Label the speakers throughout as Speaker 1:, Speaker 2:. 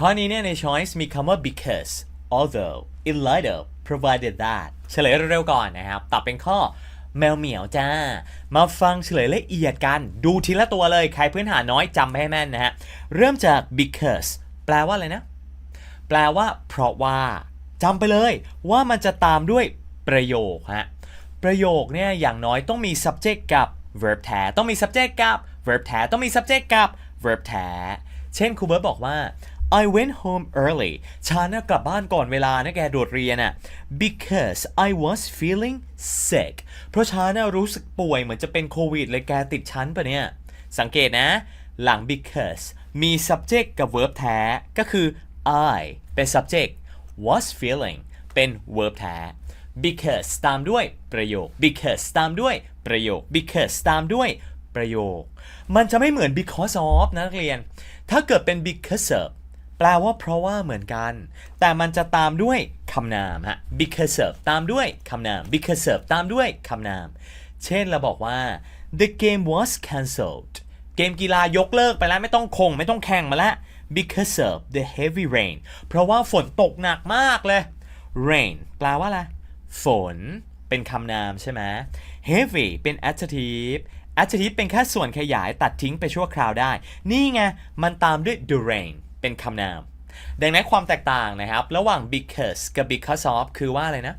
Speaker 1: ข้อนี้เนี่ยใน choice มีคำว่า because although in light of provided that เฉลยเร็วๆก่อนนะครับตอบเป็นข้อแมวเหมียวจ้า มาฟังเฉลยละเอียดกัน ดูทีละตัวเลย ใครพื้นฐานน้อยจำให้แม่นนะฮะ เริ่มจาก because แปลว่าอะไรนะ แปลว่า เพราะว่าจำไปเลยว่ามันจะตามด้วยประโยคฮะ ประโยคเนี่ยอย่างน้อยต้องมี subject กับ verb แท้ต้องมี subject กับ verb แท้ต้องมี subject กับ verb แท้เช่นครูเบิร์ตบอกว่า I went home early ฉันน่ะกลับบ้านก่อนเวลานะแกโดดเรียนน่ะ because I was feeling sick เพราะฉันน่ะรู้สึกป่วยเหมือนจะเป็นโควิดเลยแกติดชั้นปะเนี่ย สังเกตนะ หลัง because มี subject กับ verb แท้ ก็คือ I เป็น subject was feeling เป็น verb แท้ because ตามด้วยประโยค because ตามด้วยประโยค because ตามด้วยประโยค มันจะไม่เหมือน because of นะนักเรียน ถ้าเกิดเป็น because of แปลว่าเพราะว่าเหมือนกัน แต่มันจะตามด้วยคำนามฮะ because of ตามด้วยคำนาม because of ตามด้วยคำนาม เช่นเราบอกว่า the game was cancelled เกมกีฬายกเลิกไปแล้วไม่ต้องคงไม่ต้องแข่งมาแล้ว because of the heavy rain เพราะว่าฝนตกหนักมากเลย rain แปลว่าอะไร ฝน เป็นคำนามใช่ไหม heavy เป็น adjective adjective เป็นแค่ส่วนขยายตัดทิ้งไปชั่วคราวได้ นี่ไง มันตามด้วย the rain เป็นคำนาม ดังนั้นความแตกต่างนะครับ ระหว่าง because กับ because of คือว่าอะไรนะ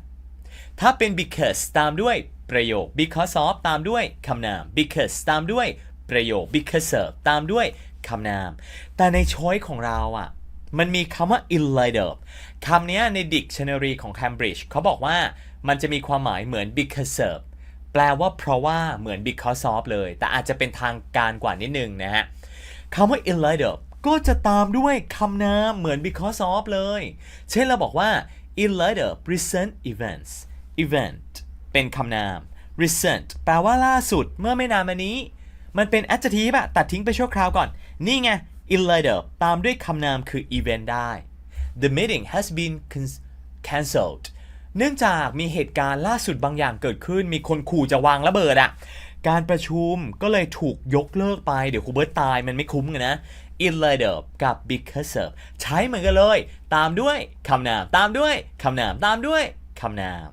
Speaker 1: ถ้าเป็น because ตามด้วยประโยค because of ตามด้วยคำนาม because ตามด้วยประโยค because of ตามด้วยคำนาม แต่ในช้อยของเราอะ มันมีคำว่า in light of คำนี้ใน dictionary ของ Cambridge เขาบอกว่ามันจะมีความหมายเหมือน because of แปลว่าเพราะว่าเหมือน because of เลย แต่อาจจะเป็นทางการกว่านิดนึงนะฮะคำว่า in light of ก็จะตามด้วยคำนามเหมือน because of เลย เช่นเราบอกว่า in light of recent events event เป็นคำนาม recent แปลว่าล่าสุดเมื่อไม่นานมานี้ มันเป็น adjective อะตัดทิ้งไปชั่วคราวก่อน นี่ไง in light of ตามด้วยคำนามคือ event ได้ the meeting has been cancelled เนื่องจากมีเหตุการณ์ล่าสุดบางอย่างเกิดขึ้น มีคนขู่จะวางระเบิดอะการประชุมก็เลยถูกยกเลิกไป เดี๋ยวครูเบิร์ตตายมันไม่คุ้มกันนะ in light of กับ because of ใช้เหมือนกันเลย ตามด้วยคำนาม ตามด้วยคำนาม ตามด้วยคำนาม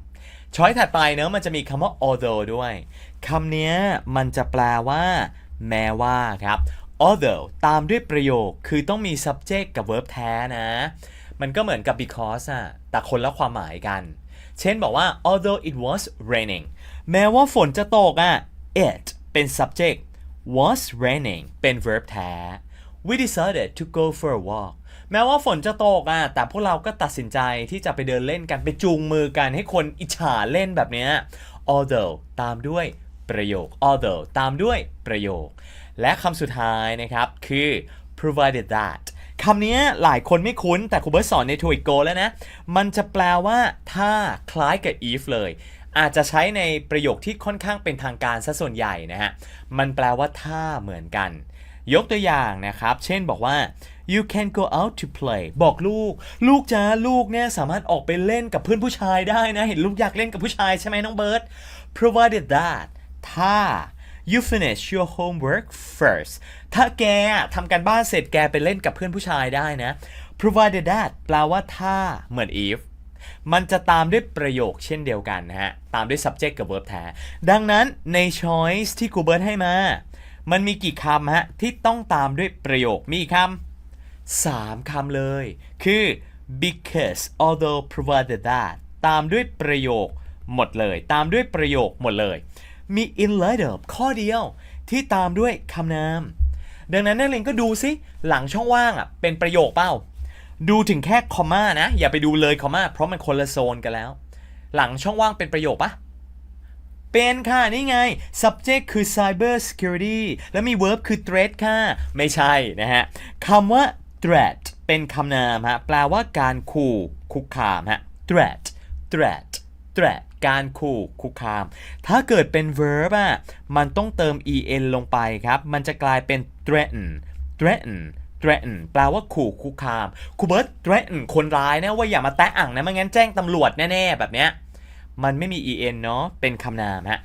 Speaker 1: ช้อยถัดไปเนอะมันจะมีคำว่า although ด้วยคำนี้มันจะแปลว่า แม้ว่าครับ although ตามด้วยประโยคคือต้องมี subject กับ verb แท้นะ มันก็เหมือนกับ because อะแต่คนละความหมายกัน เช่นบอกว่า although it was raining แม้ว่าฝนจะตกอะ it เป็น subject was raining เป็น verb แท้ we decided to go for a walk แม้ว่าฝนจะตกอะแต่พวกเราก็ตัดสินใจที่จะไปเดินเล่นกันไปจูงมือกันให้คนอิจฉาเล่นแบบเนี้ย although ตามด้วยประโยค although ตามด้วยประโยค และคำสุดท้ายนะครับคือ provided that คำนี้หลายคนไม่คุ้นแต่ครูเบิร์ตสอนในทวิโกแล้วนะ มันจะแปลว่าถ้าคล้ายกับ if เลย อาจจะใช้ในประโยคที่ค่อนข้างเป็นทางการซะส่วนใหญ่นะฮะ มันแปลว่าถ้าเหมือนกัน ยกตัวอย่างนะครับ เช่นบอกว่า you can go out to play บอกลูก ลูกจ้าลูกเนี่ยสามารถออกไปเล่นกับเพื่อนผู้ชายได้นะ เห็นลูกอยากเล่นกับผู้ชายใช่ไหมน้องเบิร์ต provided that ถ้า you finish your homework first ถ้าแกทำการบ้านเสร็จแกไปเล่นกับเพื่อนผู้ชายได้นะ provided that แปลว่าถ้าเหมือน if มันจะตามด้วยประโยคเช่นเดียวกันนะฮะ ตามด้วย subject กับ verb แท้ ดังนั้นใน choice ที่ครูเบิร์ตให้มา มันมีกี่คำฮะที่ต้องตามด้วยประโยคมีคำสามคำเลย คือ because although provided that ตามด้วยประโยคหมดเลย ตามด้วยประโยคหมดเลย มี in light of ข้อเดียวที่ตามด้วยคำนาม ดังนั้นนักเรียนก็ดูซิหลังช่องว่างอะเป็นประโยคเปล่าดูถึงแค่คอมมานะ อย่าไปดูเลยคอมมาเพราะมันคนละโซนกันแล้ว หลังช่องว่างเป็นประโยคปะ เป็นค่ะ นี่ไง subject คือ cyber security แล้วมี verb คือ threat ค่ะ ไม่ใช่นะฮะคำว่า threat เป็นคำนามฮะแปลว่าการขู่คุกคามฮะ threat threat threat การขู่คุกคาม ถ้าเกิดเป็น verb อะมันต้องเติม en ลงไปครับ มันจะกลายเป็น threaten threaten threaten แปลว่าขู่คุกคามครูเบิร์ต threaten คนร้ายนะว่าอย่ามาแตะอ่างนะไม่งั้นแจ้งตำรวจแน่ๆแบบเนี้ย มันไม่มี en เนาะเป็นคำนามฮะ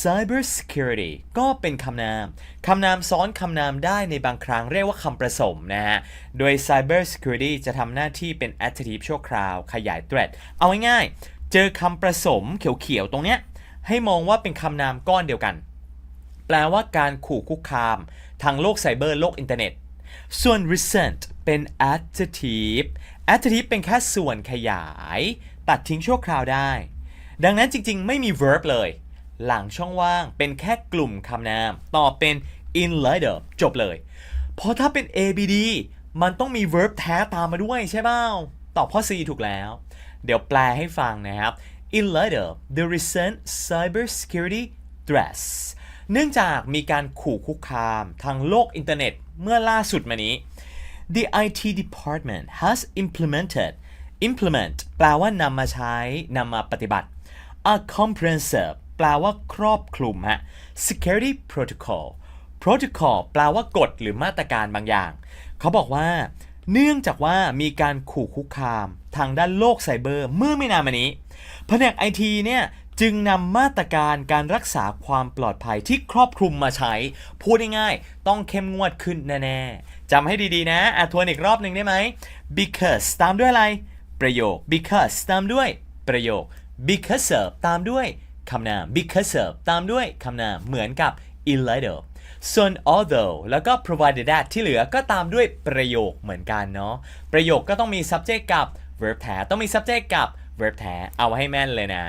Speaker 1: cyber security ก็เป็นคำนาม คำนามซ้อนคำนามได้ในบางครั้งเรียกว่าคำผสมนะฮะ โดย cyber security จะทำหน้าที่เป็น adjective ชั่วคราว ขยาย threat เอาง่ายๆ เจอคำผสมเขียวๆ ตรงเนี้ย ให้มองว่าเป็นคำนามก้อนเดียวกัน แปลว่าการขู่คุกคาม ทางโลกไซเบอร์โลกอินเทอร์เน็ต ส่วน recent เป็น adjective adjective เป็นแค่ส่วนขยาย ตัดทิ้งชั่วคราวได้ ดังนั้นจริงๆ ไม่มี verb เลย หลังช่องว่างเป็นแค่กลุ่มคำนาม ต่อเป็น in light of จบเลย เพราะถ้าเป็น abd มันต้องมี verb แท้ตามมาด้วยใช่เปล่าตอบข้อ C ถูกแล้ว เดี๋ยวแปลให้ฟังนะครับ in light of the recent cyber security threats เนื่องจากมีการขู่คุกคามทางโลกอินเทอร์เน็ตเมื่อล่าสุดมานี้ the IT department has implemented implement แปลว่านำมาใช้นำมาปฏิบัติ a comprehensive แปลว่าครอบคลุมฮะ security protocol protocol แปลว่ากฎหรือมาตรการบางอย่าง เขาบอกว่า เนื่องจากว่ามีการขู่คุกคาม ทางด้านโลกไซเบอร์เมื่อไม่นานมานี้แผนกไอทีเนี่ยจึงนำมาตรการการรักษาความปลอดภัยที่ครอบคลุมมาใช้ พูดง่ายๆ ต้องเข้มงวดขึ้นแน่ๆจำให้ดีๆนะอะทวนอีกรอบหนึ่งได้ไหม because ตามด้วยอะไร ประโยค because ตามด้วยประโยค because of ตามด้วยคำนาม because of ตามด้วยคำนามเหมือนกับ in light of ส่วน although แล้วก็ provided that ที่เหลือก็ตามด้วยประโยคเหมือนกันเนาะประโยคก็ต้องมี subject กับ verb แท้ต้องมี subject กับ verb แท้เอาให้แม่นเลยนะ